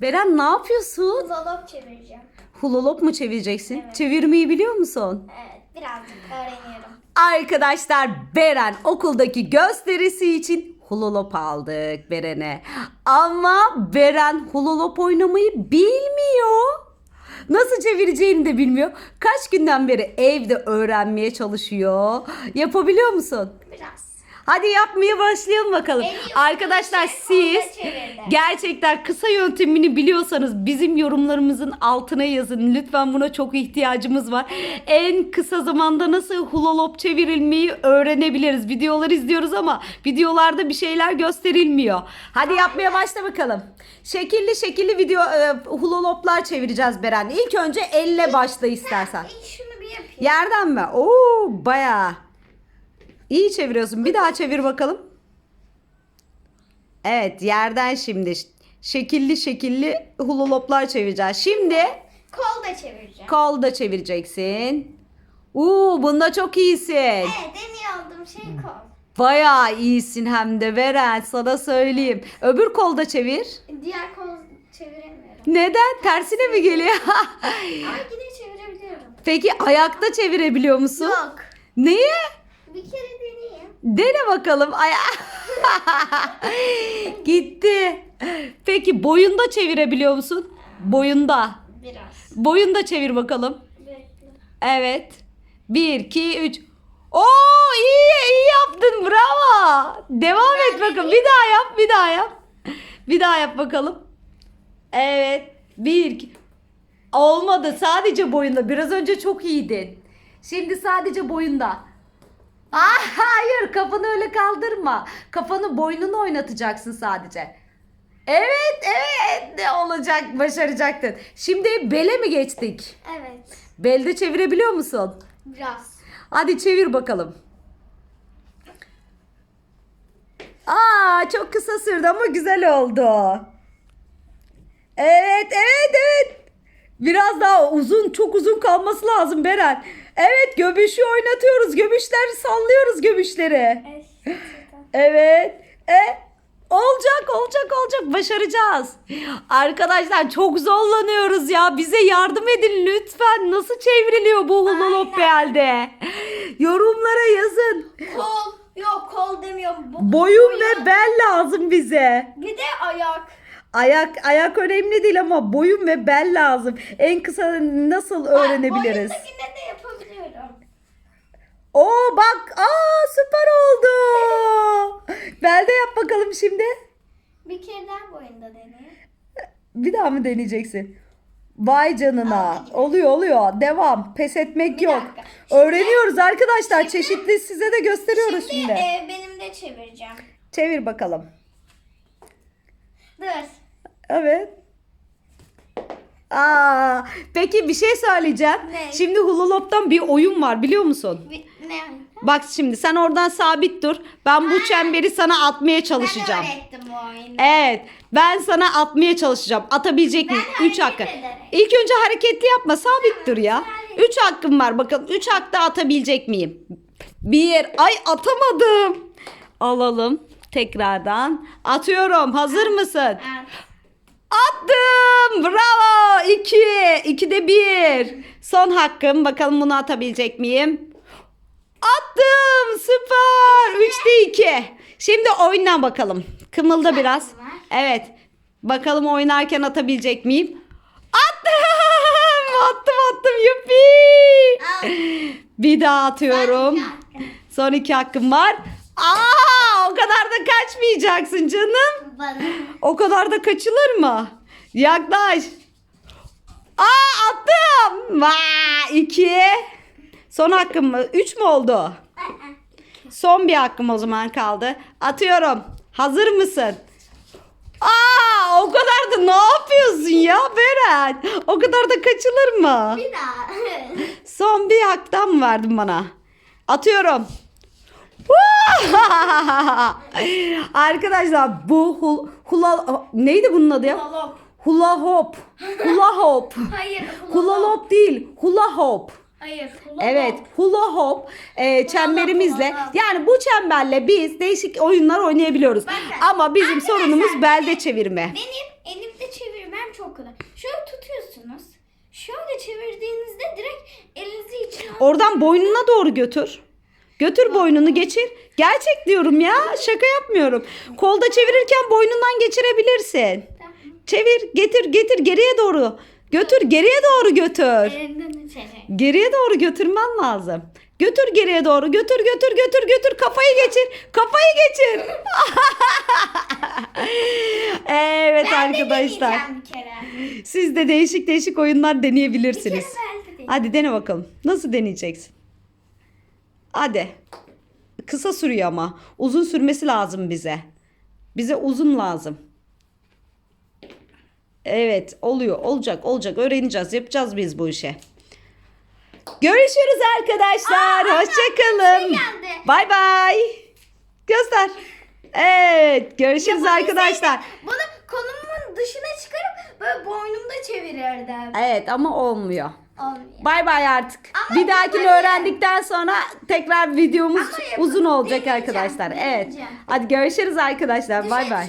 Beren ne yapıyorsun? Dolap çevireceğim. Hulolop mu çevireceksin? Evet. Çevirmeyi biliyor musun? Evet birazcık öğreniyorum. Arkadaşlar Beren okuldaki gösterisi için hulolop aldık Beren'e. Ama Beren hulolop oynamayı bilmiyor. Nasıl çevireceğini de bilmiyor. Kaç günden beri evde öğrenmeye çalışıyor. Yapabiliyor musun? Biraz. Hadi yapmaya başlayalım bakalım. Arkadaşlar şey siz gerçekten kısa yöntemini biliyorsanız bizim yorumlarımızın altına yazın. Lütfen buna çok ihtiyacımız var. En kısa zamanda nasıl hulolop çevirilmeyi öğrenebiliriz. Videolar izliyoruz ama videolarda bir şeyler gösterilmiyor. Hadi yapmaya başla bakalım. Şekilli şekilli video e, huloloplar çevireceğiz Beren. İlk önce elle başla istersen. İlk şunu bir yapayım. Yerden mi? Oo bayağı. İyi çeviriyorsun. Bir daha çevir bakalım. Evet yerden şimdi şekilli şekilli hululoplar çevireceğiz. Şimdi Kol da çevireceğim. kol da çevireceksin. Uuu bunda çok iyisin. Evet en iyi aldığım şey kol. Bayağı iyisin hem de Beren sana söyleyeyim. Öbür kolda çevir. Diğer kol çeviremiyorum. Neden? Tersine mi geliyor? Ama yine çevirebiliyorum. Peki ayakta çevirebiliyor musun? Yok. Neyi? Bir kere deneyeyim. Dene bakalım. Ay Gitti. Peki boyunda çevirebiliyor musun? Boyunda. Biraz. Boyunda çevir bakalım. Bekle. Evet. 1, 2, 3. Oo iyi iyi yaptın bravo. Devam et bakalım. Bir daha yap bir daha yap. Bir daha yap bakalım. Evet. 1, 2. Olmadı sadece boyunda. Biraz önce çok iyiydin. Şimdi sadece boyunda. Ah, hayır kafanı öyle kaldırma. Kafanı boynunu oynatacaksın sadece. Evet evet ne olacak başaracaktın. Şimdi bele mi geçtik? Evet. Belde çevirebiliyor musun? Biraz. Hadi çevir bakalım. Aa çok kısa sürdü ama güzel oldu. Evet evet evet. Biraz daha uzun çok uzun kalması lazım Beren. Evet göbüşü oynatıyoruz. Göbüşleri sallıyoruz göbüşleri. Evet. E, olacak olacak olacak başaracağız. Arkadaşlar çok zorlanıyoruz ya. Bize yardım edin lütfen. Nasıl çevriliyor bu hululop belde? Yorumlara yazın. Kol. Yok kol demiyorum. Bu- Boyun ve bel lazım bize. Bir de ayak. Ayak ayak önemli değil ama boyun ve bel lazım. En kısa nasıl öğrenebiliriz? Boyundakine de yapabiliyorum. Oo bak aa süper oldu. Belde yap bakalım şimdi. Bir kere daha boyunda deneyeyim. Bir daha mı deneyeceksin? Vay canına. Oluyor oluyor. Devam. Pes etmek Bir yok. dakika. Şimdi- Öğreniyoruz arkadaşlar. şimdi- Çeşitli size de gösteriyoruz şimdi. Şimdi e, benim de çevireceğim. Çevir bakalım. Dur. Evet. Aa, peki bir şey söyleyeceğim. Ne? Şimdi Hululop'tan bir oyun var biliyor musun? Ne? Bak şimdi sen oradan sabit dur. Ben bu çemberi sana atmaya çalışacağım. Ben öğrettim bu oyunu. Evet. Ben sana atmaya çalışacağım. Atabilecek miyim? Ben 3 hareket hakkı. ederek. İlk önce hareketli yapma. Sabit dur ya. hareket. 3 hakkım var. Bakalım 3 hakta atabilecek miyim? Bir. Ay atamadım. Alalım. Tekrardan. Atıyorum. Hazır mısın? Evet. Attım. Bravo. 2. 2'de 1. Son hakkım. Bakalım bunu atabilecek miyim? Attım. Süper. 3'te 2. Şimdi oyna bakalım. Kımılda biraz. Evet. Bakalım oynarken atabilecek miyim? Attım. Attım attım. Yuppi. Bir daha atıyorum. Son iki hakkım. Var. Aa, o kadar da kaçmayacaksın canım. O kadar da kaçılır mı? Yaklaş. Aa attım. Vaa, iki. Son hakkım mı? Üç mü oldu? Son bir hakkım o zaman kaldı. Atıyorum. Hazır mısın? Aa o kadar da ne yapıyorsun ya Beren? O kadar da kaçılır mı? Bir daha. Son bir haktan mı verdin bana? Atıyorum. Arkadaşlar bu hul, hula neydi bunun adı ya? Dolap. Hula hop. Hula hop. Hayır. Hula hop değil. Hula hop. Hayır. hula Evet, hop. hula hop e, çemberimizle hula hop. yani bu çemberle biz değişik oyunlar oynayabiliyoruz. Bakın, Ama bizim arkadaşlar, sorunumuz belde çevirme. Benim elimde çevirmem kolay. Şöyle tutuyorsunuz. Şöyle çevirdiğinizde direkt elinizi içine Oradan boynuna doğru götür. Götür boynunu geçir. Gerçek diyorum ya. Şaka yapmıyorum. Kolda çevirirken boynundan geçirebilirsin. Çevir, getir, getir geriye doğru. Götür, geriye doğru götür. Elinden. Geriye doğru götürmen lazım. Götür geriye doğru. Götür, götür, götür, götür. Kafayı geçir. Kafayı geçir. evet Ben de arkadaşlar. deneyeceğim bir kere. Siz de değişik değişik oyunlar Bir kere deneyebilirsiniz. ben de deneyeceğim. Hadi dene bakalım. Nasıl deneyeceksin? Hadi. Kısa sürüyor ama. Uzun sürmesi lazım bize. Bize uzun lazım. Evet oluyor. Olacak olacak. Öğreneceğiz. Yapacağız biz bu işe. Görüşürüz arkadaşlar. Aa, Hoşçakalın. şey. Bay bay. Göster. Evet. Görüşürüz arkadaşlar. Bunu kolumun dışına çıkarıp böyle boynumda çevirirdim. Evet ama olmuyor. Olmuyor. Bay bay artık. Ama bir dahakini öğrendikten sonra tekrar videomuz uzun olacak arkadaşlar. Evet. Hadi görüşürüz arkadaşlar. Bay bay.